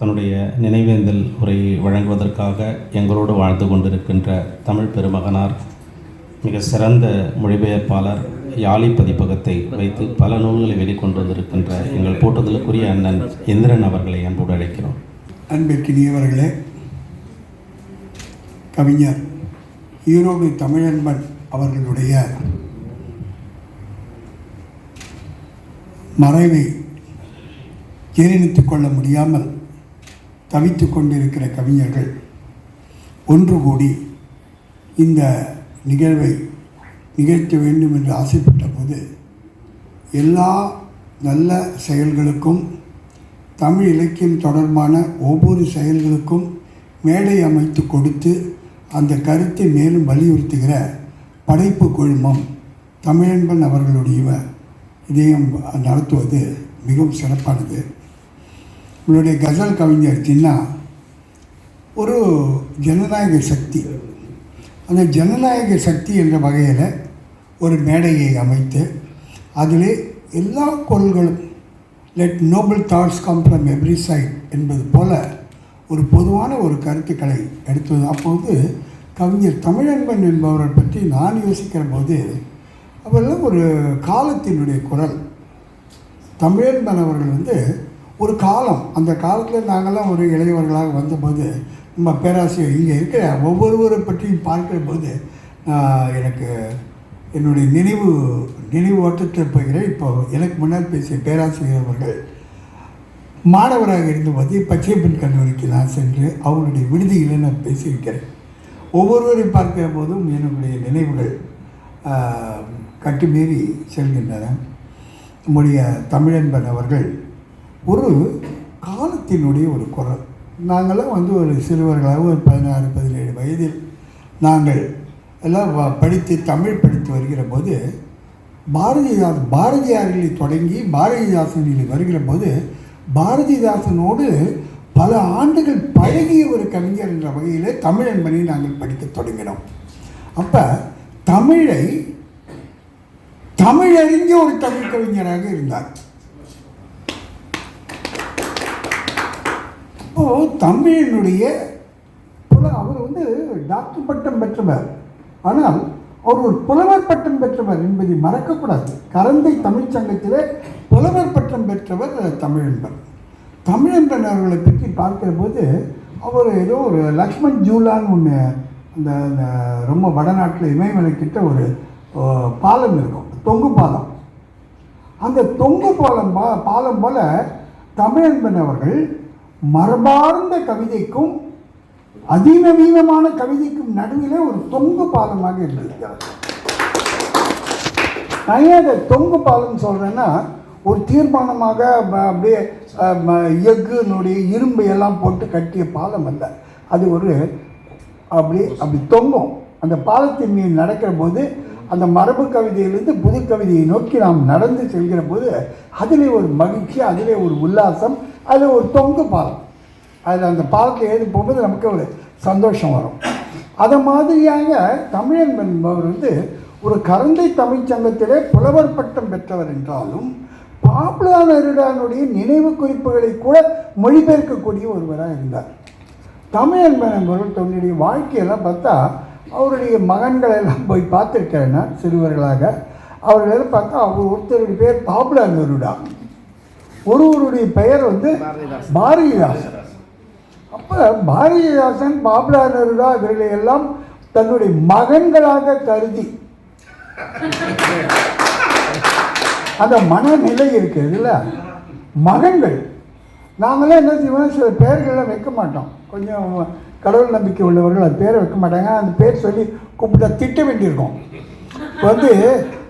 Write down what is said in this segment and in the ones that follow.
தன்னுடைய நினைவேந்தல் உரையை வழங்குவதற்காக எங்களோடு வாழ்ந்து கொண்டிருக்கின்ற தமிழ் பெருமகனார் மிக சிறந்த மொழிபெயர்ப்பாளர் யாழி பதிப்பகத்தை வைத்து பல நூல்களை வெளிக்கொண்டு வந்திருக்கின்ற எங்கள் கூட்டத்திலுக்குரிய அண்ணன் இந்திரன் அவர்களை அன்போடு அழைக்கிறோம். அன்பிற்கினியவர்களே கவிஞர் ஈரோடு தமிழன்பன் அவர்களுடைய மறைவை ஜீரணித்துக் கொள்ள முடியாமல் தவித்து கொண்டிருக்கிற கவிஞர்கள். ஒன்று கூடி இந்த நிகழ்வை நிகழ்த்த வேண்டும் என்று ஆசைப்பட்ட போது எல்லா நல்ல செயல்களுக்கும் தமிழ் இலக்கியம் தொடர்பான ஒவ்வொரு செயல்களுக்கும் மேடை அமைத்து கொடுத்து அந்த கருத்தை மேலும் வலியுறுத்துகிற படைப்பு குழுமம் தமிழன்பன் அவர்களுடைய இதயம் நடத்துவது மிகவும் சிறப்பானது. உங்களுடைய கசல் கவிஞர் ஜின்னா ஒரு ஜனநாயக சக்தி. அந்த ஜனநாயக சக்தி என்ற வகையில் ஒரு மேடையை அமைத்து அதிலே எல்லா குரல்களும் let noble thoughts come from every side என்பது போல ஒரு பொதுவான ஒரு கருத்துக்களை எடுத்தது. அப்போது கவிஞர் தமிழன்பன் என்பவரை பற்றி நான் யோசிக்கிற போது அவரெல்லாம் ஒரு காலத்தினுடைய குரல் தமிழன்பன் அவர்கள் வந்து ஒரு காலம் அந்த காலத்தில் நாங்கள்லாம் ஒரு இளையவர்களாக வந்தபோது நம்ம பேராசிரியர் இங்கே இருக்கிற ஒவ்வொருவரை பற்றியும் பார்க்கிற போது எனக்கு என்னுடைய நினைவு நினைவு ஓட்டத்தில் போகிறேன் இப்போ எனக்கு முன்னால் பேசிய பேராசிரியர் அவர்கள் மாணவராக இருந்தபோது பச்சையப்பன் கல்லூரிக்கு நான் சென்று அவங்களுடைய விடுதியில் நான் பேசியிருக்கிறேன். ஒவ்வொருவரை பார்க்கிற போதும் என்னுடைய நினைவுகள் கட்டுமீறி செல்கின்றன. நம்முடைய தமிழன்பன் அவர்கள் ஒரு காலத்தினுடைய ஒரு குரல். நாங்களாம் வந்து ஒரு சிறுவர்களாக ஒரு பதினாறு பதினேழு வயதில் நாங்கள் எல்லாம் படித்து தமிழ் படித்து வருகிற போது பாரதிதாசன் பாரதியாரில் தொடங்கி பாரதிதாசனில் வருகிற போது பாரதிதாசனோடு பல ஆண்டுகள் பழகிய ஒரு கவிஞர் என்ற வகையில் தமிழ் என்பதை நாங்கள் படிக்கத் தொடங்கினோம். அப்போ தமிழை தமிழறிஞ்ச ஒரு தமிழ் கவிஞராக இருந்தார். அப்போது தமிழினுடைய புல- அவர் வந்து டாக்டர் பட்டம் பெற்றவர். ஆனால் அவர் ஒரு புலவர் பட்டம் பெற்றவர் என்பதை மறக்கக்கூடாது. கரந்தை தமிழ்ச் சங்கத்திலே புலவர் பட்டம் பெற்றவர் தமிழன்பன் தமிழன்பன் அவர்களை பற்றி பார்க்கிற போது அவர் ஏதோ ஒரு லக்ஷ்மண் ஜூலான்னு ஒன்று அந்த அந்த ரொம்ப வடநாட்டில் இமயமலை கிட்ட ஒரு பாலம் இருக்கும். தொங்கு பாலம். அந்த தொங்கு பாலம் பா பாலம் போல தமிழன்பன் அவர்கள் மரபார்ந்த கவிதைக்கும் அதிநவீனமான கவிதைக்கும் நடுவிலே ஒரு தொங்கு பாலமாக இருந்திருக்கிறார் நான் ஏன் அதை தொங்கு பாலம் சொல்கிறேன்னா ஒரு தீர்மானமாக அப்படியே எஃகுனுடைய இரும்பு எல்லாம் போட்டு கட்டிய பாலம் அல்ல. அது ஒரு அப்படி அப்படி தொங்கும். அந்த பாலத்தின் மீது நடக்கிற போது அந்த மரபு கவிதையிலிருந்து புது கவிதையை நோக்கி நாம் நடந்து செல்கிற போது அதிலே ஒரு மகிழ்ச்சி அதிலே ஒரு உல்லாசம் அது ஒரு தொங்கு பாலம் அதில் அந்த பாலத்தில் ஏறி போகும்போது நமக்கு ஒரு சந்தோஷம் வரும். அதை மாதிரியாக தமிழன் என்பவர் வந்து ஒரு கரந்தை தமிழ்ச் சங்கத்திலே புலவர் பட்டம் பெற்றவர் என்றாலும் பாப்புலா நெருடானுடைய நினைவு குறிப்புகளை கூட மொழிபெயர்க்கக்கூடிய ஒருவராக இருந்தார். தமிழன் என்பவர் தன்னுடைய வாழ்க்கையெல்லாம் பார்த்தா அவருடைய மகன்களை எல்லாம் போய் பார்த்துருக்கிறேன் சிறுவர்களாக அவர்களெல்லாம் பார்த்தா அவர் ஒருத்தருடைய பேர் பாப்புலா நெருடா. ஒருவருடைய பெயர் வந்து பாரதிதாசன். அப்போ பாரதிதாசன் பாபுலா நெருடா இவர்களை எல்லாம் தன்னுடைய மகன்களாக கருதி. அந்த மனநிலை இருக்குதுல்ல மகன்கள். நாங்களாம் என்ன செய்வோம் சில பேர்கள்லாம் வைக்க மாட்டோம். கொஞ்சம் கடவுள் நம்பிக்கை உள்ளவர்கள் அது பேரை வைக்க மாட்டாங்க. அந்த பேர் சொல்லி கூப்பிட்டா திட்ட வேண்டியிருக்கும். வந்து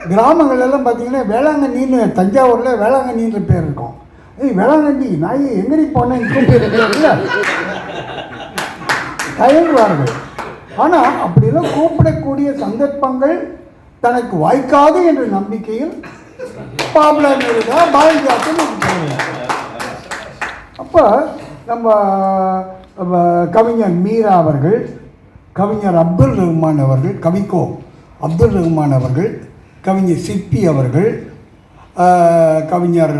கிராமங்களெல்லாம் பார்த்தீங்கன்னா வேளாங்கண்ணின்னு தஞ்சாவூரில் வேளாங்கண்ணின்ற பேர் இருக்கும். ஏய் வேளாங்கண்ணி நாய் எங்கடி போனேன் தயங்குவார்கள் ஆனால் அப்படியெல்லாம் கூப்பிடக்கூடிய சந்தர்ப்பங்கள் தனக்கு வாய்க்காது என்ற நம்பிக்கையில் பாப்புலர் இருந்தா பாரதிதாசன் அப்போ நம்ம நம்ம கவிஞர் மீரா அவர்கள் கவிஞர் அப்துல் ரஹ்மான் அவர்கள் கவிக்கோ அப்துல் ரஹ்மான் அவர்கள் கவிஞர் சிற்பி அவர்கள் கவிஞர்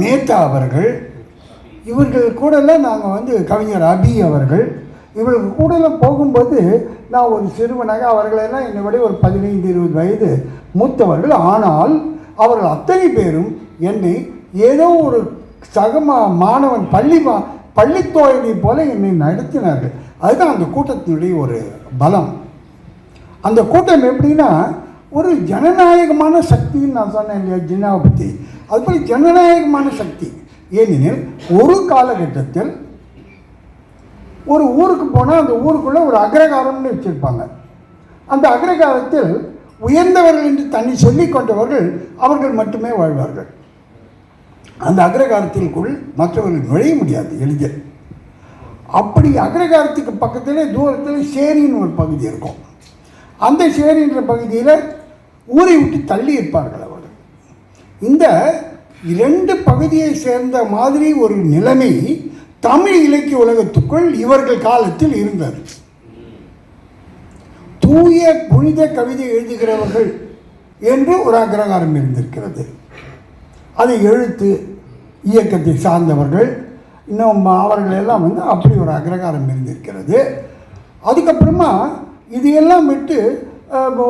மேத்தா அவர்கள் இவர்கள் கூடலாம் நாங்கள் வந்து கவிஞர் அபி அவர்கள் இவர்கள் கூடலாம் போகும்போது நான் ஒரு சிறுவனாக அவர்களெல்லாம் என்னை விட ஒரு பதினைந்து இருபது வயது மூத்தவர்கள். ஆனால் அவர்கள் அத்தனை பேரும் என்னை ஏதோ ஒரு சகமா மாணவன் பள்ளி மா பள்ளித்தோழனை போல என்னை நடத்தினார்கள். அதுதான் அந்த கூட்டத்தினுடைய ஒரு பலம். அந்த கூட்டம் எப்படின்னா ஒரு ஜனநாயகமான சக்தின்னு நான் சொன்னேன் இல்லையா ஜின்னாவை பற்றி அது போல ஜனநாயகமான சக்தி. ஏனெனில் ஒரு காலகட்டத்தில் ஒரு ஊருக்கு போனால் அந்த ஊருக்குள்ளே ஒரு அக்ரகாரம்னு வச்சுருப்பாங்க. அந்த அக்ரகாரத்தில் உயர்ந்தவர்கள் என்று தன்னை சொல்லி கொண்டவர்கள் அவர்கள் மட்டுமே வாழ்வார்கள். அந்த அக்ரகாரத்திற்குள் மற்றவர்கள் நுழைய முடியாது எளிதில். அப்படி அக்ரகாரத்துக்கு பக்கத்திலே தூரத்தில் சேரின்னு ஒரு பகுதி இருக்கும். அந்த சேரின்ற பகுதியில் ஊரை விட்டு தள்ளி இருப்பார்கள் அவர்கள். இந்த இரண்டு பகுதியை சேர்ந்த மாதிரி ஒரு நிலைமை தமிழ் இலக்கிய உலகத்துக்குள் இவர்கள் காலத்தில் இருந்தது. தூய புனித கவிதை எழுதுகிறவர்கள் என்று ஒரு அக்ரகாரம் இருந்திருக்கிறது. அது எழுத்து இயக்கத்தை சார்ந்தவர்கள் இன்னும் அவர்கள் எல்லாம் வந்து அப்படி ஒரு அக்ரகாரம் இருந்திருக்கிறது. அதுக்கப்புறமா இதையெல்லாம் விட்டு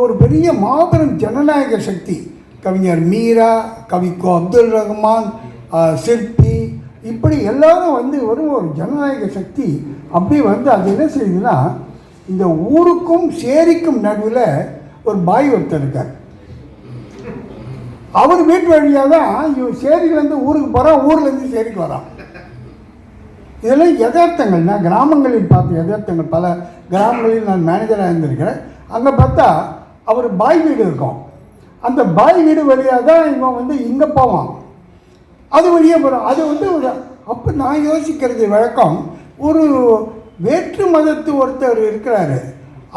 ஒரு பெரிய மாபெரும் ஜனநாயக சக்தி கவிஞர் மீரா கவிக்கோ அப்துல் ரஹ்மான் சிற்பி இப்படி எல்லாரும் வந்து ஒரு ஒரு ஜனநாயக சக்தி. அப்படி வந்து அது என்ன செய்யுதுன்னா இந்த ஊருக்கும் சேரிக்கும் நடுவில் ஒரு பாய் ஒருத்தர் இருக்கார். அவர் வீட்டு வழியாக தான் இவன் சேரியிலேருந்து ஊருக்கு போகிறான் ஊர்லேருந்து சேரிக்கு வரான். இதெல்லாம் யதார்த்தங்கள் நான் கிராமங்களில் பார்த்த யதார்த்தங்கள். பல கிராமங்களில் நான் மேனேஜராக இருந்திருக்கிறேன் அங்கே பார்த்தா அவர் பாய் வீடு இருக்கும். அந்த பாய் வீடு வழியாக தான் இவன் வந்து இங்கே போவான். அது வழியே போகிறான் அது வந்து ஒரு அப்போ நான் யோசிக்கிறது வழக்கம் ஒரு வேற்று மதத்து ஒருத்தர் இருக்கிறாரு.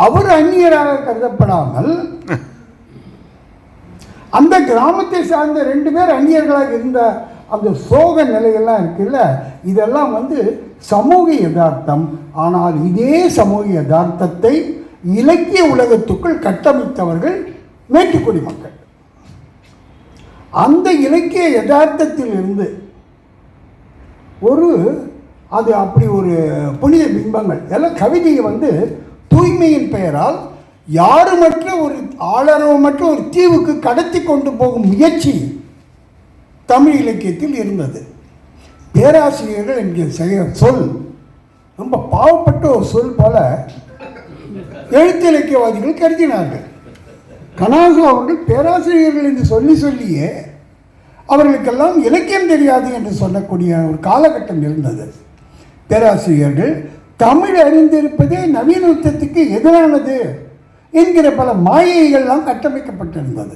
அவர் அந்நியராக கருதப்படாமல் அந்த கிராமத்தை சார்ந்த ரெண்டு பேர் அந்நியர்களாக இருந்த அந்த சோக நிலையெல்லாம் இருக்குல்ல இதெல்லாம் வந்து சமூக யதார்த்தம். ஆனால் இதே சமூக யதார்த்தத்தை இலக்கிய உலகத்துக்குள் கட்டமைத்தவர்கள் மேட்டுக்குடி மக்கள். அந்த இலக்கிய யதார்த்தத்தில் இருந்து ஒரு அது அப்படி ஒரு புனித பிம்பங்கள் எல்லாம் கவிதையை வந்து தூய்மையின் பெயரால் யாருமற்ற ஒரு ஆளரவமற்ற ஒரு தீவுக்கு கடத்தி கொண்டு போகும் முயற்சி தமிழ் இலக்கியத்தில் இருந்தது. பேராசிரியர்கள் என்கிற சொல் ரொம்ப பாவப்பட்ட ஒரு சொல் போல எழுத்து இலக்கியவாதிகள் கருதினார்கள். கனாசு அவர்கள் பேராசிரியர்கள் என்று சொல்லி சொல்லியே அவர்களுக்கெல்லாம் இலக்கியம் தெரியாது என்று சொல்லக்கூடிய ஒரு காலகட்டம் இருந்தது. பேராசிரியர்கள் தமிழ் அறிந்திருப்பதே நவீனத்துவத்துக்கு எதிரானது என்கிற பல மாயைகள்லாம் கட்டமைக்கப்பட்டிருந்தது.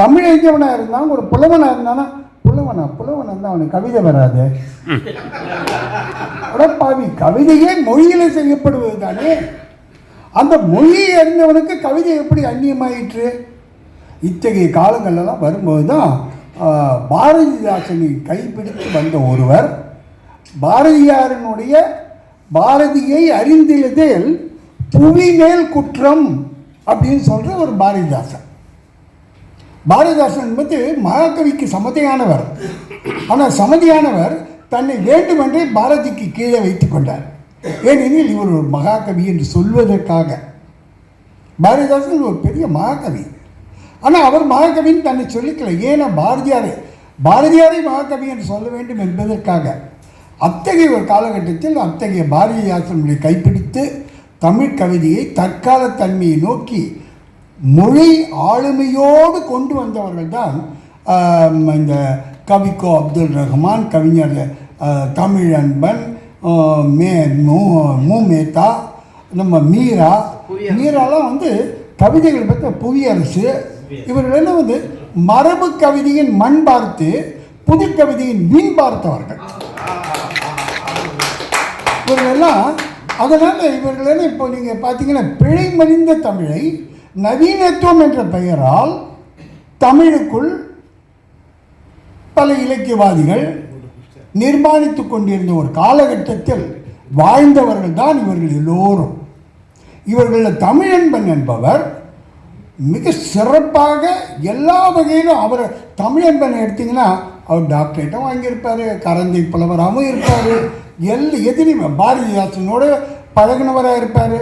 தமிழ் அறிஞ்சவனாக இருந்தான் ஒரு புலவனாக இருந்தானா புலவனா புலவன் இருந்தால் அவனுக்கு கவிதை வராது. அடப்பாவி கவிதையே மொழியில செய்யப்படுவது தானே. அந்த மொழியை அறிந்தவனுக்கு கவிதை எப்படி அந்நியமாயிற்று? இத்தகைய காலங்கள்லாம் வரும்போது தான் பாரதிதாசனை கைப்பிடித்து வந்த ஒருவர் பாரதியாரனுடைய பாரதியை அறிந்திலதில் புவி மேல் குற்றம் அப்படின்னு சொல்கிற ஒரு பாரதிதாசன். பாரதிதாசன் என்பது மகாகவிக்கு சமதியானவர். ஆனால் சமதியானவர் தன்னை வேண்டுமென்றே பாரதிக்கு கீழே வைத்துக்கொண்டார் ஏனெனில் இவர் ஒரு மகாகவி என்று சொல்வதற்காக. பாரதிதாசன் ஒரு பெரிய மகாகவி. ஆனால் அவர் மகாகவின்னு தன்னை சொல்லிக்கல. ஏன்னா பாரதியாரை பாரதியாரை மகாகவி என்று சொல்ல வேண்டும் என்பதற்காக. அத்தகைய ஒரு காலகட்டத்தில் அத்தகைய பாரதிதாசனுடைய கைப்பிடித்து தமிழ் கவிதையை தற்கால தன்மையை நோக்கி மொழி ஆளுமையோடு கொண்டு வந்தவர்கள் தான் இந்த கவிக்கோ அப்துல் ரஹ்மான் கவிஞர் தமிழன்பன் மே மு மு மேத்தா நம்ம மீரா. மீராலாம் வந்து கவிதைகள் பற்றி புவியரசு. இவர்களெல்லாம் வந்து மரபு கவிதையின் மண் பார்த்து புது கவிதையின் வீண் பார்த்தவர்கள். இவர்களெல்லாம் அதனால் இவர்களெல்லாம் இப்போ நீங்கள் பார்த்தீங்கன்னா பிழை மறிந்த தமிழை நவீனத்துவம் என்ற பெயரால் தமிழுக்குள் பல இலக்கியவாதிகள் நிர்மாணித்து கொண்டிருந்த ஒரு காலகட்டத்தில் வாழ்ந்தவர்கள் தான் இவர்கள் எல்லோரும். இவர்களில் தமிழன்பன் என்பவர் மிக சிறப்பாக எல்லா வகையிலும் அவர் தமிழன்பன் எடுத்தீங்கன்னா அவர் டாக்டரேட்டும் வாங்கியிருப்பார் கரந்தை புலவராகவும் இருப்பார் எல் எதிரியுமே பாரதிதாசனோட பழகினவராக இருப்பார்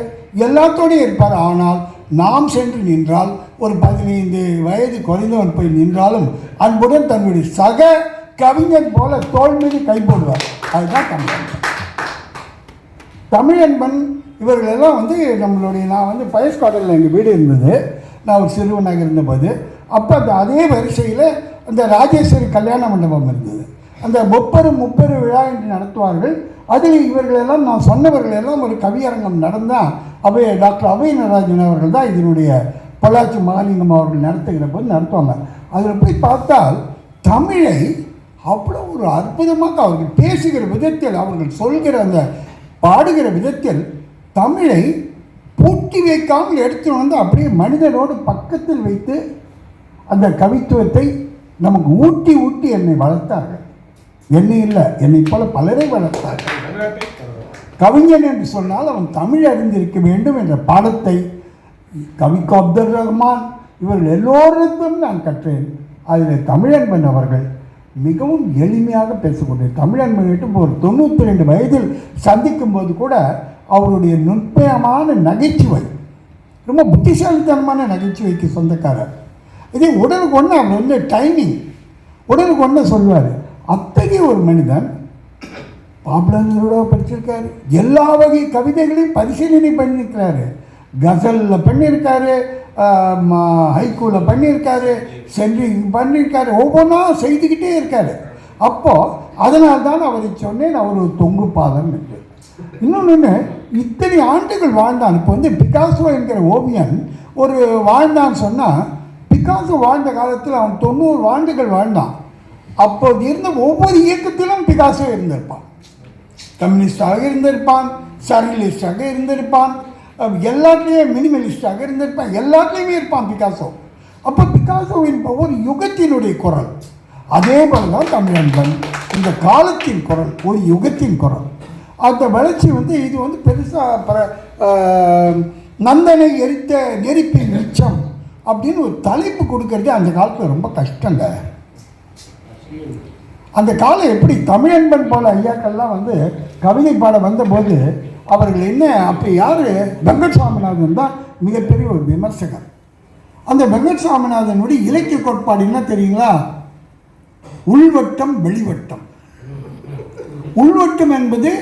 எல்லாத்தோடையும் இருப்பார். ஆனால் நாம் சென்று நின்றால் ஒரு பதினைந்து வயது குறைந்தவன் போய் நின்றாலும் அன்புடன் தன்னுடைய சக கவிஞன் போல தோல் மீது கை போடுவார். அதுதான் தமிழன் தமிழன்பன் இவர்களெல்லாம் வந்து நம்மளுடைய நான் வந்து பயஸ் கார்டரில் எங்கள் வீடு இருந்தது. நான் ஒரு சிறுவனாக இருந்தபோது அப்போ அந்த அதே வரிசையில் அந்த ராஜேஸ்வரி கல்யாண மண்டபம் இருந்தது. அந்த முப்பெரு முப்பெரு விழா என்று நடத்துவார்கள். அதில் இவர்களெல்லாம் நான் சொன்னவர்களெல்லாம் ஒரு கவியரங்கம் நடந்தால் அவை டாக்டர் அபய நடராஜன் அவர்கள் தான் இதனுடைய பொள்ளாச்சி மகாலிங்கம் அவர்கள் நடத்துகிற போது நடத்துவாங்க. அதில் போய் பார்த்தால் தமிழை அவ்வளோ ஒரு அற்புதமாக அவர்கள் பேசுகிற விதத்தில் அவர்கள் சொல்கிற அந்த பாடுகிற விதத்தில் தமிழை பூட்டி வைக்காமல் எடுத்து வந்து அப்படியே மனிதனோடு பக்கத்தில் வைத்து அந்த கவித்துவத்தை நமக்கு ஊட்டி ஊட்டி என்னை வளர்த்தார்கள். என்னை இல்லை என்னை போல பலரை வளர்த்தார்கள். கவிஞன் என்று சொன்னால் அவன் தமிழ் அறிந்திருக்க வேண்டும் என்ற பாடத்தை கவிக்கு அப்துல் ரஹ்மான் இவர்கள் எல்லோருக்கும் நான் கற்றேன். அதில் தமிழன்பன் அவர்கள் மிகவும் எளிமையாக பேசக்கூடிய தமிழன் கிட்ட ஒரு தொண்ணூற்றி ரெண்டு வயதில் சந்திக்கும் போது கூட அவருடைய நுட்பமான நகைச்சுவை ரொம்ப புத்திசாலித்தனமான நகைச்சுவைக்கு சொந்தக்காரர். இதே உடலுக்கு ஒன்று அவர் வந்து டைமிங் உடலுக்கு ஒன்று சொல்வார் அத்தகைய ஒரு மனிதன் பாப்புலரோட படிச்சிருக்காரு. எல்லா வகை கவிதைகளையும் பரிசீலனை பண்ணியிருக்கிறாரு. கசலில் பண்ணியிருக்காரு. ஹைக்கூவில் பண்ணியிருக்காரு சென்ட்ரிங் பண்ணியிருக்காரு ஒவ்வொன்றா செய்துக்கிட்டே இருக்காரு. அப்போது அதனால் தான் அவரை சொன்னேன் அவர் ஒரு தொங்கு பாதம் என்று. இன்னொன்று இத்தனை ஆண்டுகள் வாழ்ந்தான் இப்போ வந்து பிகாசோ என்கிற ஓவியன் ஒரு வாழ்ந்தான்னு சொன்னால் பிகாசோ வாழ்ந்த காலத்தில் அவன் தொண்ணூறு ஆண்டுகள் வாழ்ந்தான். அப்போது இருந்த ஒவ்வொரு இயக்கத்திலும் பிகாசோ இருந்திருப்பான். கம்யூனிஸ்டாக இருந்திருப்பான் சர்வலிஸ்டாக இருந்திருப்பான் எல்லாத்துலேயும் மினிமலிஸ்டாக இருந்திருப்பான். எல்லாத்துலேயுமே இருப்பான் பிகாசோ. அப்போ பிகாசோவின் ஒரு யுகத்தினுடைய குரல். அதே போல தான் தமிழன்பன் இந்த காலத்தின் குரல் ஒரு யுகத்தின் குரல். அந்த வளர்ச்சி வந்து இது வந்து பெருசாக நந்தனை எரித்த நெருப்பின் மிச்சம் அப்படின்னு ஒரு தலைப்பு கொடுக்கறது அந்த காலத்தில் ரொம்ப கஷ்டங்க. அந்த காலம் எப்படி தமிழன்பன் போல ஐயாக்கள்லாம் வந்து கவிதை பாட வந்தபோது அவர்கள் என்ன அப்போ யார்? வெங்கட் சாமிநாதன் தான் மிகப்பெரிய ஒரு விமர்சகர். அந்த வெங்கட் சாமிநாதனுடைய இலக்கிய கோட்பாடு என்ன தெரியுங்களா? உள்வட்டம் வெளிவட்டம். உள்வட்டம் என்பது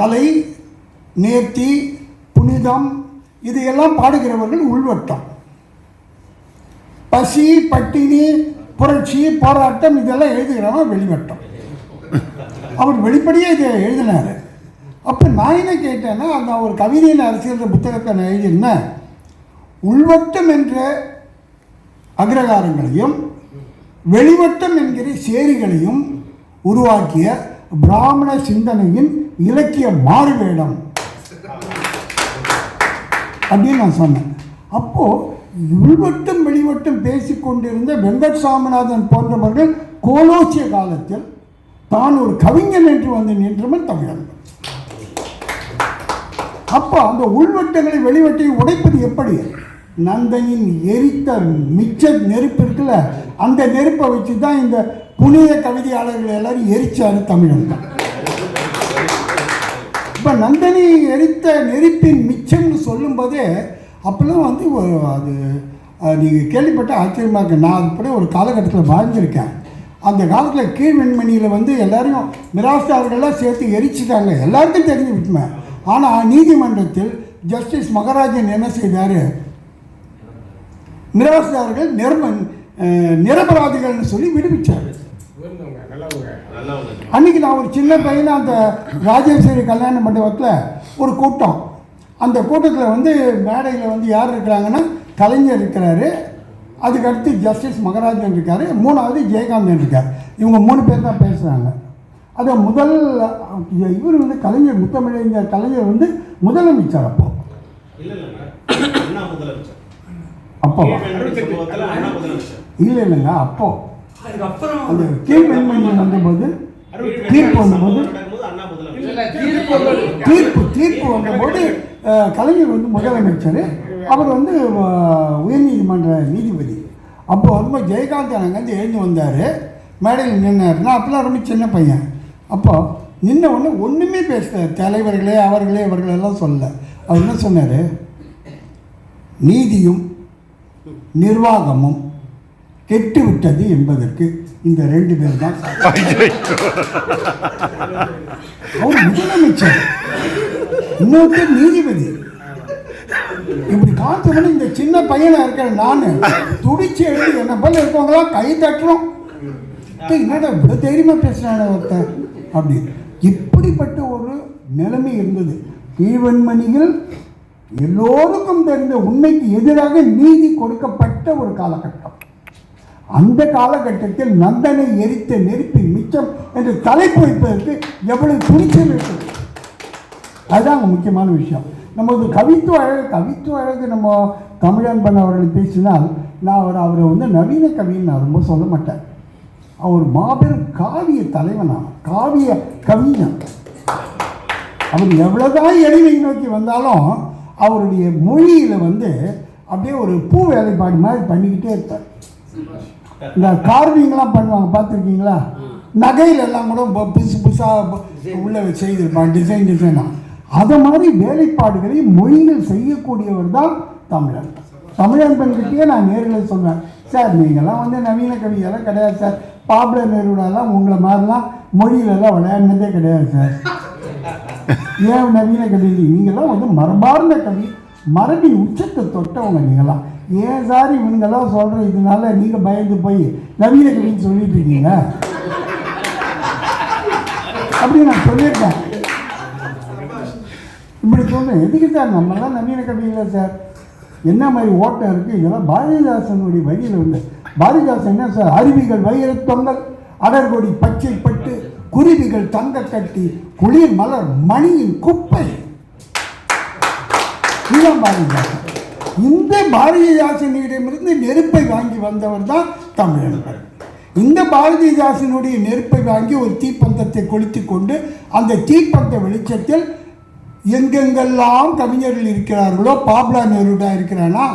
கலை நேர்த்தி புனிதம் இதையெல்லாம் பாடுகிறவர்கள் உள்வட்டம். பசி பட்டினி புரட்சி போராட்டம் இதெல்லாம் எழுதுகிறவன் வெளிவட்டம். அவர் வெளிப்படையே இதை எழுதினார். அப்போ நான் என்ன கேட்டேன்னா அந்த ஒரு கவிதையின் அரசியல் புத்தகத்தை நான் எழுதியிருந்தேன். உள்வட்டம் என்ற அக்ரகாரங்களையும் வெளிவட்டம் என்கிற சேரிகளையும் உருவாக்கிய பிராமண சிந்தனையின் இலக்கிய மாறுவேடம். அப்படின்னு நான் சொன்னேன். அப்போது உள்வட்டம் வெளிவட்டம் பேசிக்கொண்டிருந்த வெங்கட் சாமிநாதன் போன்றவர்கள் கோலோச்சிய காலத்தில் தான் ஒரு கவிஞன் என்று வந்து நின்றவன் தமிழன். அப்போ அந்த உள்வட்டங்களை வெளிவட்டை உடைப்பது எப்படி? நந்தனின் எரித்த மிச்ச நெருப்பு இருக்குல்ல அந்த நெருப்பை வச்சு தான் இந்த புனித கவிதையாளர்கள் எல்லாரும் எரிச்சாரு தமிழன் தான். இப்போ நந்தினி எரித்த நெருப்பின் மிச்சம்னு சொல்லும்போதே அப்போல்லாம் வந்து அது நீங்கள் கேள்விப்பட்ட ஆச்சரியமாக இருக்கு. நான் அதுபடி ஒரு காலகட்டத்தில் வாழ்ந்திருக்கேன். அந்த காலத்தில் கீழ்வெண்மணியில் வந்து எல்லாரையும் மிராஸ்தார்கள்லாம் சேர்த்து எரிச்சிட்டாங்க. எல்லாருக்கும் தெரிஞ்சு விட்டுமே. ஆனால் நீதிமன்றத்தில் ஜஸ்டிஸ் மகராஜன் என்ன செய்தார்? மிராஸ்தார்கள் நிர்ம நிரபராதிகள்னு சொல்லி விடுவிச்சார். அன்னைக்கு நான் ஒரு சின்ன பையனை அந்த ராஜேஸ்வரி கல்யாண மண்டபத்தில் ஒரு கூட்டம். அந்த கூட்டத்தில் வந்து மேடையில் வந்து யார் இருக்கிறாங்கன்னா கலைஞர் இருக்கிறாரு. அதுக்கடுத்து ஜஸ்டிஸ் மகராஜன் இருக்கார். மூணாவது ஜெயகாந்தன் இருக்கார். இவங்க மூணு பேர் தான் பேசுகிறாங்க அது முதல் இவர் வந்து கலைஞர் முத்தமிழறிஞர் கலைஞர் வந்து முதலமைச்சர் அப்போ. அப்போ. இல்லை இல்லைங்க அப்போ. அந்த கீழ்வெண்மணி வந்தபோது தீர்ப்பு வந்தபோது தீர்ப்பு வந்து- தீர்ப்பு தீர்ப்பு வந்தபோது கலைஞர் வந்து முதலமைச்சர். அவர் வந்து உயர்நீதிமன்ற நீதிபதி. அப்போ வரும்போது ஜெயகாந்த் அங்கேருந்து எழுந்து வந்தார். மேடையில் நின்னார். நான் அப்போலாம் ரொம்ப சின்ன பையன். அப்போ நின்ன உடனே ஒன்றுமே பேசல. தலைவர்களே அவர்களே இவர்களெல்லாம் சொல்லல அவர் என்ன சொன்னார்? நீதியும் நிர்வாகமும் கெட்டு விட்டது என்பதற்கு இந்த ரெண்டு பேர் தான் அவர் முதலமைச்சர். இன்னொருத்தர் நீதிபதி. இப்படி காத்தவன இந்த சின்ன பையனை இருக்கிற நான் துடிச்சு எழுதி என்ன போல இருக்கவங்களாம் கை தட்டுறோம். என்னடா இவ்வளோ தைரியமாக பேசுகிறான ஒருத்தன்? அப்படி. இப்படிப்பட்ட ஒரு நிலைமை இருந்தது. தீவன்மணியில் எல்லோருக்கும் தெரிந்த உண்மைக்கு எதிராக நீதி கொடுக்கப்பட்ட ஒரு காலகட்டம். அந்த காலகட்டத்தில் நந்தனை எரித்த நெருப்பின் மிச்சம் என்று தலைப்பு வைப்பதற்கு எவ்வளவு துணிச்சல் இருக்குது. அதுதான் முக்கியமான விஷயம். நமது கவித்துவ அழகு கவித்துவ அழகு நம்ம தமிழன்பன் அவர்கள் பேசினால் நான் அவர் அவரை வந்து நவீன கவின்னு நான் ரொம்ப சொல்ல மாட்டேன். அவர் மாபெரும் காவிய தலைவனாக காவிய கவிஞன் அவர் எவ்வளோதான் எளிமை நோக்கி வந்தாலும் அவருடைய மொழியில் வந்து அப்படியே ஒரு பூ வேலைப்பாடு மாதிரி பண்ணிக்கிட்டே இருப்பார். இந்த கார்விங்லாம் பண்ணுவாங்க பார்த்துருக்கீங்களா? நகையில் எல்லாம் கூட புதுசு புதுசாக உள்ள செய்திருப்பாங்க டிசைன் டிசைனாக அதை மாதிரி வேலைப்பாடுகளை மொழிகள் செய்யக்கூடியவர் தான் தமிழன் தமிழன்பன்கிட்டயே நான் நேரில் சொன்னேன் சார் நீங்கள்லாம் வந்து நவீன கவிதையெல்லாம் கிடையாது சார். பாப்ல நேருடாலாம் உங்களை மாதிரிலாம் மொழியிலெல்லாம் விளையாடினதே கிடையாது சார். ஏன் நவீன கவிதை நீங்களாம் வந்து மரபார்ந்த கவி. மரபின் உச்சத்தை தொட்டவங்க நீங்களாம் ஏன் சார் இவங்கெல்லாம் சொல்கிற இதனால நீங்கள் பயந்து போய் நவீன கவின்னு சொல்லிட்டு இருக்கீங்க? அப்படி நான் சொல்லியிருக்கேன். இப்படி சொல்கிறேன் எதுக்கு சார்? நம்மளாம் நவீன கவி இல்லை சார். என்ன மாதிரி ஓட்டம் இருக்குது இதெல்லாம் பாரதிதாசனுடைய வழியில் வந்து பாரதிதாசன் என்ன சார்? அருவிகள் வைரத் தொங்கல் அடர்கொடி பச்சை பட்டு குருவிகள் தங்க கட்டி குளிர் மலர் மணியின் குப்பை. இதுதான் பாரதிதாசன் இந்த பாரதிதாசனிடமிருந்து நெருப்பை வாங்கி வந்தவர் தான் தமிழர்கள். இந்த பாரதிதாசனுடைய நெருப்பை வாங்கி ஒரு தீப்பந்தத்தை கொளுத்தி கொண்டு அந்த தீப்பந்த வெளிச்சத்தில் எங்கெங்கெல்லாம் கவிஞர்கள் இருக்கிறார்களோ பாப்லா நேருடா இருக்கிறானா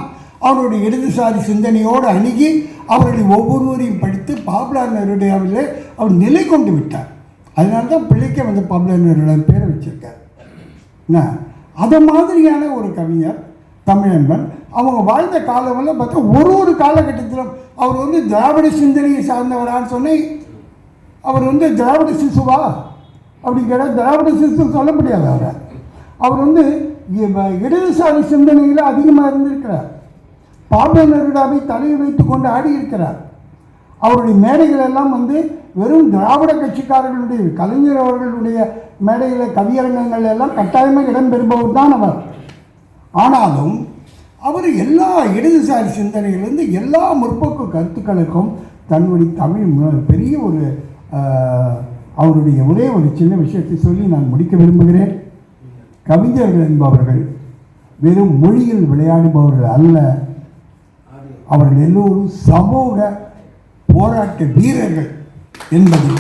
அவருடைய இடதுசாரி சிந்தனையோடு அணுகி அவர்களை ஒவ்வொருவரையும் படித்து பாப்லா நேருடையாவிலே அவர் நிலை கொண்டு விட்டார். அதனால தான் பிள்ளைக்கு வந்து பாப்லா நெருடைய பேரை வச்சிருக்கார். என்ன? அது மாதிரியான ஒரு கவிஞர் தமிழன்பன். அவங்க வாழ்ந்த காலமெல்லாம் பார்த்தா ஒரு ஒரு காலகட்டத்திலும் அவர் வந்து திராவிட சிந்தனையை சார்ந்தவரான்னு சொன்னேன் அவர் வந்து திராவிட சிசுவா? அப்படி கேட்டால் திராவிட சிசு சொல்ல முடியாது அவரை. அவர் வந்து இடதுசாரி சிந்தனையில் அதிகமாக இருந்திருக்கிறார். பாப நெருடாவை தலையில் வைத்துக் கொண்டு ஆடியிருக்கிறார். அவருடைய மேடைகள் எல்லாம் வந்து வெறும் திராவிட கட்சிக்காரர்களுடைய கலைஞர் அவர்களுடைய மேடையில் கவியரங்கங்கள் எல்லாம் கட்டாயமாக இடம்பெறுபவர் தான் அவர். ஆனாலும் அவர் எல்லா இடதுசாரி சிந்தனையிலிருந்து எல்லா முற்போக்கு கருத்துக்களுக்கும் தன்னுடைய தமிழ் பெரிய ஒரு அவருடைய ஒரே ஒரு சின்ன விஷயத்தை சொல்லி நான் முடிக்க விரும்புகிறேன். கவிஞர்கள் என்பவர்கள் வெறும் மொழியில் விளையாடுபவர்கள் அல்ல. அவர்கள் எல்லோரும் சமூக போராட்ட வீரர்கள் என்பதை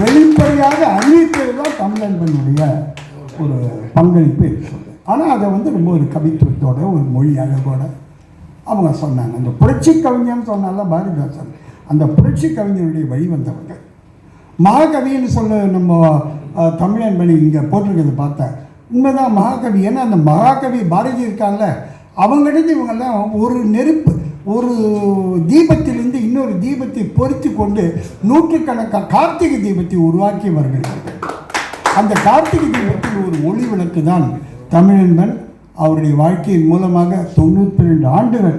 வெளிப்படையாக அறிவித்தது தான் தமிழன்பனுடைய ஒரு பங்களிப்பு என்று ஆனால் அதை வந்து ரொம்ப ஒரு கவித்துவத்தோட ஒரு மொழியாக கூட அவங்க சொன்னாங்க. அந்த புரட்சி கவிஞன் சொன்னால பாரதிதாசன். அந்த புரட்சி கவிஞருடைய வழி வந்தவர்கள் மகாகவின்னு சொல்ல நம்ம தமிழன் தமிழன்பணி இங்கே போட்டிருக்கிறது பார்த்தேன் உண்மைதான் மகாகவி. ஏன்னா அந்த மகாகவி பாரதி இருக்காங்கல்ல அவங்களிருந்து இவங்கெல்லாம் ஒரு நெருப்பு. ஒரு தீபத்திலிருந்து இன்னொரு தீபத்தை பொருத்தி கொண்டு நூற்றுக்கணக்கான கார்த்திகை தீபத்தை உருவாக்கியவர்கள். அந்த கார்த்திகை தீபத்தில் ஒரு ஒளி விளக்கு தான் தமிழன்பன் அவருடைய வாழ்க்கையின் மூலமாக தொண்ணூற்றி ரெண்டு ஆண்டுகள்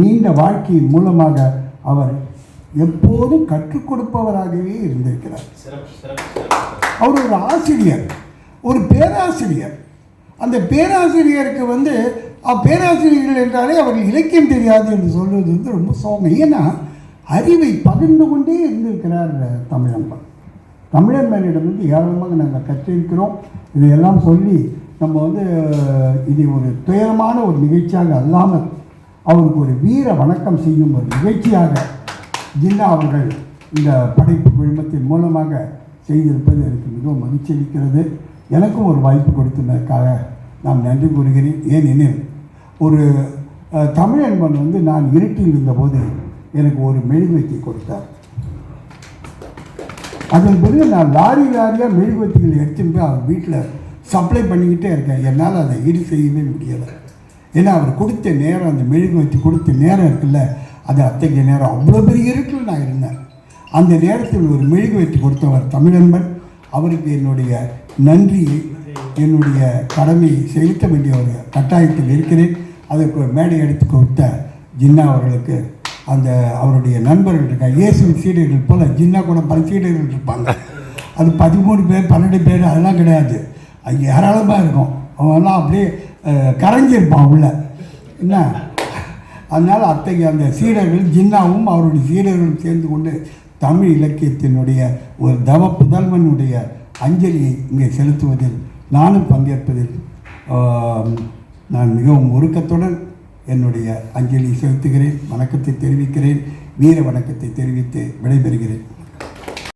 நீண்ட வாழ்க்கையின் மூலமாக அவர் எப்போதும் கற்றுக் கொடுப்பவராகவே இருந்திருக்கிறார். அவர் ஒரு ஆசிரியர் ஒரு பேராசிரியர். அந்த பேராசிரியருக்கு வந்து பேராசிரியர்கள் என்றாலே அவர்கள் இலக்கியம் தெரியாது என்று சொல்வது வந்து ரொம்ப சோகம். ஏன்னா அறிவை பகிர்ந்து கொண்டே இருந்திருக்கிறார் அஹ், தமிழன்பன். தமிழன்மனிடம் வந்து ஏராளமாக நாங்கள் கற்றிருக்கிறோம். இதையெல்லாம் சொல்லி நம்ம வந்து இது ஒரு துயரமான ஒரு நிகழ்ச்சியாக அல்லாமல் அவருக்கு ஒரு வீர வணக்கம் செய்யும் ஒரு நிகழ்ச்சியாக ஜின்னா அவர்கள் இந்த படைப்பு குழுமத்தின் மூலமாக செய்திருப்பது எனக்கு மிகவும் மகிழ்ச்சி அளிக்கிறது எனக்கும் ஒரு வாய்ப்பு கொடுத்ததற்காக நான் நன்றி கூறுகிறேன். ஏனெனில் ஒரு தமிழன்பன் வந்து நான் இருட்டில் இருந்தபோது எனக்கு ஒரு மெழுகுவத்தி கொடுத்தார். அதன் பிறகு நான் லாரி லாரியாக மெழுகுவத்திகள் எடுத்துட்டு போய் அவர் வீட்டில் சப்ளை பண்ணிக்கிட்டே இருக்கேன். என்னால் அதை ஈடு செய்யவே முடியலை. ஏன்னா அவர் கொடுத்த நேரம் அந்த மெழுகுவத்தி கொடுத்த நேரம் இருக்குல்ல அது அத்தகைய நேரம் அவ்வளோ பெரிய இருட்டில் நான் இருந்தேன். அந்த நேரத்தில் ஒரு மெழுகுவத்தி கொடுத்தவர் தமிழன்பன் அவருக்கு என்னுடைய நன்றி என்னுடைய கடமையை செலுத்த வேண்டிய ஒரு கட்டாயத்தில் இருக்கிறேன். அதுக்கு மேடை எடுத்து கொடுத்த ஜின்னா அவர்களுக்கு அந்த அவருடைய நண்பர்கள் இருக்காங்க இயேசுவின் சீடர்கள் போல் ஜின்னா கூட பல சீடர்கள் இருப்பாங்க. அது பதிமூணு பேர் பன்னெண்டு பேர் அதெல்லாம் கிடையாது. அது ஏராளமாக இருக்கும். அவங்கெல்லாம் அப்படியே கரைஞ்சிருப்பான் உள்ள. என்ன? அதனால் அத்தகைய அந்த சீடர்கள் ஜின்னாவும் அவருடைய சீடர்களும் சேர்ந்து கொண்டு தமிழ் இலக்கியத்தினுடைய ஒரு தவ புதல்வனுடைய அஞ்சலியை இங்கே செலுத்துவதில் நானும் பங்கேற்பதில் நான் மிகவும் உருக்கத்துடன் என்னுடைய அஞ்சலி செலுத்துகிறேன் வணக்கத்தை தெரிவிக்கிறேன் வீர வணக்கத்தை தெரிவித்து விடைபெறுகிறேன்.